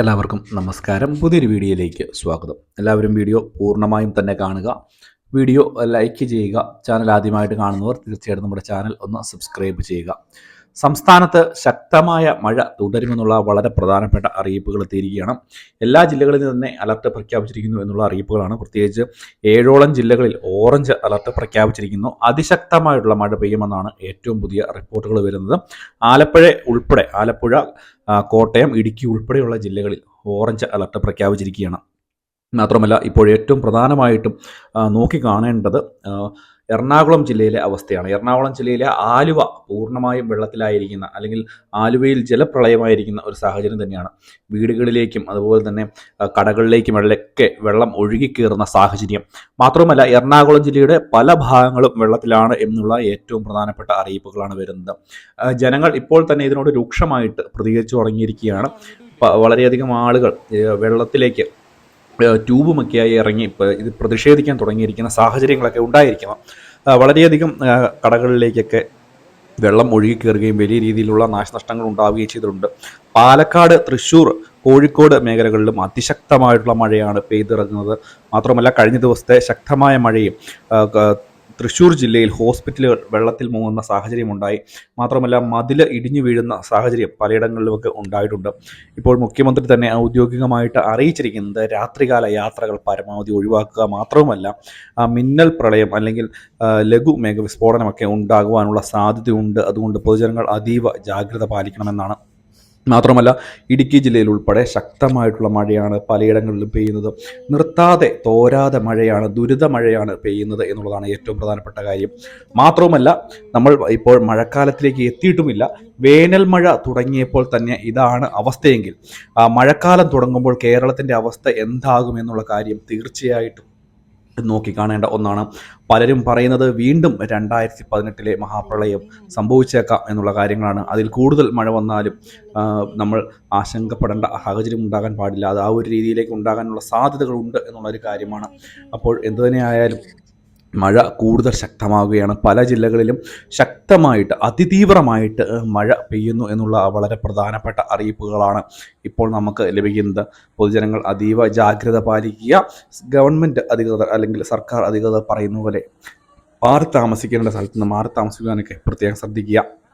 എല്ലാവർക്കും നമസ്കാരം. പുതിയൊരു വീഡിയോയിലേക്ക് സ്വാഗതം. എല്ലാവരും വീഡിയോ പൂർണമായും തന്നെ കാണുക. വീഡിയോ ലൈക്ക് ചെയ്യുക. ചാനൽ ആദ്യമായിട്ട് കാണുന്നവർ തീർച്ചയായിട്ടും നമ്മുടെ ചാനൽ ഒന്ന് സബ്സ്ക്രൈബ് ചെയ്യുക. സംസ്ഥാനത്ത് ശക്തമായ മഴ തുടരുമെന്നുള്ള വളരെ പ്രധാനപ്പെട്ട അറിയിപ്പുകൾ എത്തിയിരിക്കുകയാണ്. എല്ലാ ജില്ലകളിൽ തന്നെ അലർട്ട് പ്രഖ്യാപിച്ചിരിക്കുന്നു എന്നുള്ള അറിയിപ്പുകളാണ്. പ്രത്യേകിച്ച് ഏഴോളം ജില്ലകളിൽ ഓറഞ്ച് അലർട്ട് പ്രഖ്യാപിച്ചിരിക്കുന്നു. അതിശക്തമായിട്ടുള്ള മഴ പെയ്യുമെന്നാണ് ഏറ്റവും പുതിയ റിപ്പോർട്ടുകൾ വരുന്നത്. ആലപ്പുഴ ഉൾപ്പെടെ ആലപ്പുഴ കോട്ടയം ഇടുക്കി ഉൾപ്പെടെയുള്ള ജില്ലകളിൽ ഓറഞ്ച് അലർട്ട് പ്രഖ്യാപിച്ചിരിക്കുകയാണ്. മാത്രമല്ല ഇപ്പോൾ ഏറ്റവും പ്രധാനമായിട്ടും നോക്കി നോക്കിക്കാണേണ്ടത് എറണാകുളം ജില്ലയിലെ അവസ്ഥയാണ്. എറണാകുളം ജില്ലയിലെ ആലുവ പൂർണമായും വെള്ളത്തിലായിരിക്കുന്ന അല്ലെങ്കിൽ ആലുവയിൽ ജലപ്രളയമായിരിക്കുന്ന ഒരു സാഹചര്യം തന്നെയാണ്. വീടുകളിലേക്കും അതുപോലെ തന്നെ കടകളിലേക്കും വെള്ളമൊക്കെ വെള്ളം ഒഴുകിക്കയറുന്ന സാഹചര്യം. മാത്രമല്ല എറണാകുളം ജില്ലയുടെ പല ഭാഗങ്ങളും വെള്ളത്തിലാണ് എന്നുള്ള ഏറ്റവും പ്രധാനപ്പെട്ട അറിയിപ്പുകളാണ് വരുന്നത്. ജനങ്ങൾ ഇപ്പോൾ തന്നെ ഇതിനോട് രൂക്ഷമായിട്ട് പ്രതികരിച്ചു തുടങ്ങിയിരിക്കുകയാണ്. വളരെയധികം ആളുകൾ വെള്ളത്തിലേക്ക് ട്യൂബുമൊക്കെയായി ഇറങ്ങി ഇപ്പോൾ ഇത് പ്രതിഷേധിക്കാൻ തുടങ്ങിയിരിക്കുന്ന സാഹചര്യങ്ങളൊക്കെ ഉണ്ടായിരിക്കണം. വളരെയധികം കടകളിലേക്കൊക്കെ വെള്ളം ഒഴുകി ഒഴുകിക്കയറുകയും വലിയ രീതിയിലുള്ള നാശനഷ്ടങ്ങൾ ഉണ്ടാവുകയും ചെയ്തിട്ടുണ്ട്. പാലക്കാട് തൃശ്ശൂർ കോഴിക്കോട് മേഖലകളിലും അതിശക്തമായിട്ടുള്ള മഴയാണ് പെയ്തിറങ്ങുന്നത്. മാത്രമല്ല കഴിഞ്ഞ ദിവസത്തെ ശക്തമായ മഴയും തൃശ്ശൂർ ജില്ലയിൽ ഹോസ്പിറ്റലുകൾ വെള്ളത്തിൽ മുങ്ങുന്ന സാഹചര്യമുണ്ടായി. മാത്രമല്ല മതിൽ ഇടിഞ്ഞു വീഴുന്ന സാഹചര്യം പലയിടങ്ങളിലുമൊക്കെ ഉണ്ടായിട്ടുണ്ട്. ഇപ്പോൾ മുഖ്യമന്ത്രി തന്നെ ഔദ്യോഗികമായിട്ട് അറിയിച്ചിരിക്കുന്നത് രാത്രികാല യാത്രകൾ പരമാവധി ഒഴിവാക്കുക മാത്രവുമല്ല മിന്നൽ പ്രളയം അല്ലെങ്കിൽ ലഘു മേഘവിസ്ഫോടനമൊക്കെ ഉണ്ടാകുവാനുള്ള സാധ്യതയുണ്ട്. അതുകൊണ്ട് പൊതുജനങ്ങൾ അതീവ ജാഗ്രത പാലിക്കണമെന്നാണ്. മാത്രമല്ല ഇടുക്കി ജില്ലയിൽ ഉൾപ്പെടെ ശക്തമായിട്ടുള്ള മഴയാണ് പലയിടങ്ങളിലും പെയ്യുന്നത്. നിർത്താതെ തോരാതെ മഴയാണ് ദുരിത മഴയാണ് പെയ്യുന്നത് എന്നുള്ളതാണ് ഏറ്റവും പ്രധാനപ്പെട്ട കാര്യം. മാത്രവുമല്ല നമ്മൾ ഇപ്പോൾ മഴക്കാലത്തിലേക്ക് എത്തിയിട്ടുമില്ല. വേനൽ മഴ തുടങ്ങിയപ്പോൾ തന്നെ ഇതാണ് അവസ്ഥയെങ്കിൽ മഴക്കാലം തുടങ്ങുമ്പോൾ കേരളത്തിന്റെ അവസ്ഥ എന്താകുമെന്നുള്ള കാര്യം തീർച്ചയായിട്ടും നോക്കിക്കാണേണ്ട ഒന്നാണ്. പലരും പറയുന്നത് വീണ്ടും രണ്ടായിരത്തി പതിനെട്ടിലെ മഹാപ്രളയം സംഭവിച്ചേക്കാം എന്നുള്ള കാര്യങ്ങളാണ്. അതിൽ കൂടുതൽ മഴ വന്നാലും നമ്മൾ ആശങ്കപ്പെടേണ്ട സാഹചര്യം ഉണ്ടാകാൻ പാടില്ല. അത് ആ ഒരു രീതിയിലേക്ക് ഉണ്ടാകാനുള്ള സാധ്യതകളുണ്ട് എന്നുള്ളൊരു കാര്യമാണ്. അപ്പോൾ എന്തു തന്നെയായാലും മഴ കൂടുതൽ ശക്തമാവുകയാണ്. പല ജില്ലകളിലും ശക്തമായിട്ട് അതിതീവ്രമായിട്ട് മഴ പെയ്യുന്നു എന്നുള്ള വളരെ പ്രധാനപ്പെട്ട അറിയിപ്പുകളാണ് ഇപ്പോൾ നമുക്ക് ലഭിക്കുന്നത്. പൊതുജനങ്ങൾ അതീവ ജാഗ്രത പാലിക്കുക. ഗവൺമെന്റ് അധികൃതർ അല്ലെങ്കിൽ സർക്കാർ അധികൃതർ പറയുന്ന പോലെ മാറി താമസിക്കേണ്ട സ്ഥലത്ത് നിന്ന് മാറി താമസിക്കാനൊക്കെ പ്രത്യേകം ശ്രദ്ധിക്കുക.